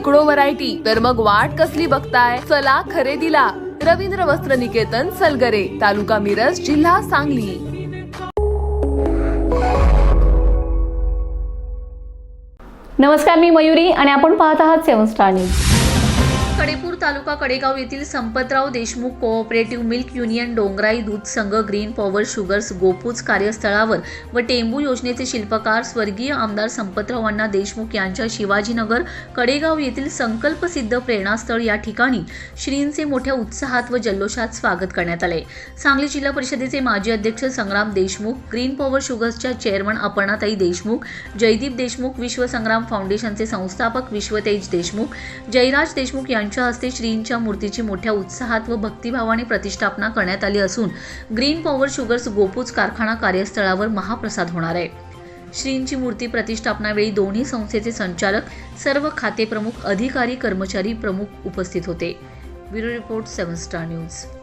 शेकडो व्हरायटी तर मग वाट कसली बघताय? चला खरेदीला. रवींद्र वस्त्र निकेतन सलगरे तालुका मिरज जिल्हा सांगली. नमस्कार मी मयुरी आणि आपण पाहत आहात seven star news. Kadepur taluka Kadegaon येथील Sampatrao Deshmukh cooperative milk union Dongrai दूध संघ ग्रीन पॉवर शुगर्स गोपूज कार्यस्थळावर व टेंबू योजनेचे शिल्पकार स्वर्गीय आमदार संपतरावांना देशमुख यांच्या शिवाजीनगर कडेगाव येथील संकल्पसिद्ध प्रेरणास्थळ या ठिकाणी श्रींचे मोठ्या उत्साहात व जल्लोषात स्वागत करण्यात आले. सांगली जिल्हा परिषदेचे माजी अध्यक्ष संग्राम देशमुख ग्रीन पॉवर शुगर्सच्या चेअरमन अपर्णाताई देशमुख जयदीप देशमुख विश्वसंग्राम फाउंडेशनचे संस्थापक विश्वतेज देशमुख जयराज देशमुख यांच्या हस्ते श्रींच्या मूर्तीची मोठ्या उत्साहात व भक्तिभावाने प्रतिष्ठापना करण्यात आली असून ग्रीन पॉवर शुगर्स गोपूज कारखाना कार्यस्थळावर महाप्रसाद होणार आहे. श्रींची मूर्ती प्रतिष्ठापनावेळी दोन्ही संस्थेचे संचालक सर्व खाते प्रमुख अधिकारी कर्मचारी प्रमुख उपस्थित होते. Bureau report seven star news.